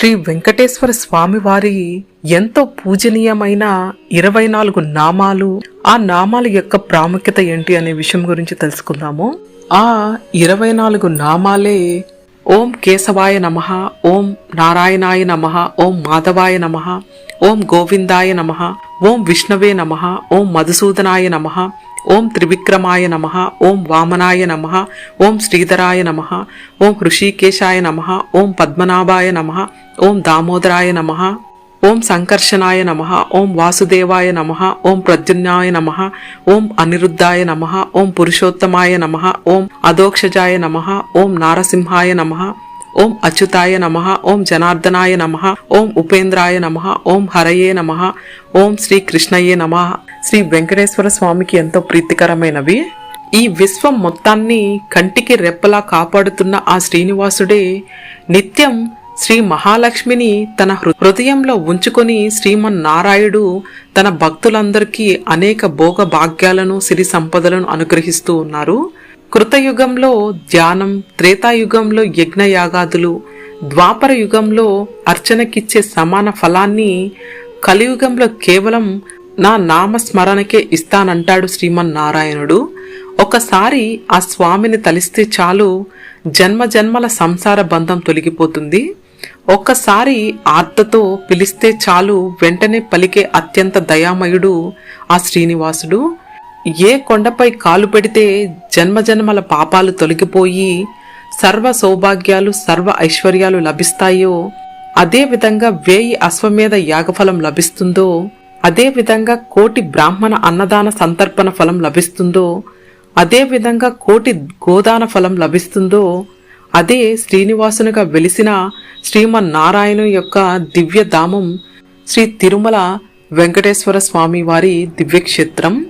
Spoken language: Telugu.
శ్రీ వెంకటేశ్వర స్వామివారి ఎంతో పూజనీయమైన ఇరవై నాలుగు నామాలు ఆ నామాల యొక్క ప్రాముఖ్యత ఏంటి అనే విషయం గురించి తెలుసుకుందాము. ఆ ఇరవై నాలుగు నామాలే ఓం కేశవాయ నమ ఓం నారాయణాయ నమ ఓం మాధవాయ నమ ఓం గోవిందాయ నమ ఓం విష్ణవే నమ ఓం మధుసూదనాయ నమ ఓం త్రివిక్రమాయ నమ ఓం వామనాయ నమ ఓం శ్రీధరాయ నమ ఓం హృషికేశాయ నమ ఓం పద్మనాభాయ నమ ఓం దామోదరాయ నమ ఓం సంకర్షణాయ నమ ఓం వాసుదేవాయ నమ ఓం ప్రద్యున్నాయ నమ ఓం అనిరుద్ధాయ నమ ఓం పురుషోత్తమాయ నమ ఓం అదోక్షజాయ నమ ఓం నారసింహాయ నమ ఓం అచ్యుతాయ నమ ఓం జనార్దనాయ నమ ఓం ఉపేంద్రాయ నమ ఓం హరయే నమ ఓం శ్రీ కృష్ణయే నమ శ్రీ వెంకటేశ్వర స్వామికి ఎంతో ప్రీతికరమైనవి ఈ విశ్వం మొత్తాన్ని కంటికి రెప్పలా కాపాడుతున్న ఆ శ్రీనివాసుడే నిత్యం శ్రీ మహాలక్ష్మిని తన హృ- హృదయంలో ఉంచుకొని శ్రీమన్నారాయుడు తన భక్తులందరికీ అనేక భోగ భాగ్యాలను సిరి సంపదలను అనుగ్రహిస్తూ ఉన్నారు. కృతయుగంలో ధ్యానం త్రేతాయుగంలో యజ్ఞయాగాదులు ద్వాపర యుగంలో అర్చనకిచ్చే సమాన ఫలాన్ని కలియుగంలో కేవలం నా నామస్మరణకే ఇస్తానంటాడు శ్రీమన్నారాయణుడు. ఒకసారి ఆ స్వామిని తలిస్తే చాలు జన్మ జన్మల సంసార బంధం తొలగిపోతుంది. ఒక్కసారి ఆర్తతో పిలిస్తే చాలు వెంటనే పలికే అత్యంత దయామయుడు ఆ శ్రీనివాసుడు. ఏ కొండపై కాలు పెడితే జన్మజన్మల పాపాలు తొలగిపోయి సర్వ సౌభాగ్యాలు సర్వ ఐశ్వర్యాలు లభిస్తాయో అదే విధంగా వేయి అశ్వమేధ యాగఫలం లభిస్తుందో అదే విధంగా కోటి బ్రాహ్మణ అన్నదాన సంతర్పణ ఫలం లభిస్తుందో అదే విధంగా కోటి గోదాన ఫలం లభిస్తుందో అదే శ్రీనివాసునిగా వెలిసిన శ్రీమన్నారాయణు యొక్క దివ్య ధామం శ్రీ తిరుమల వెంకటేశ్వర స్వామి వారి దివ్యక్షేత్రం.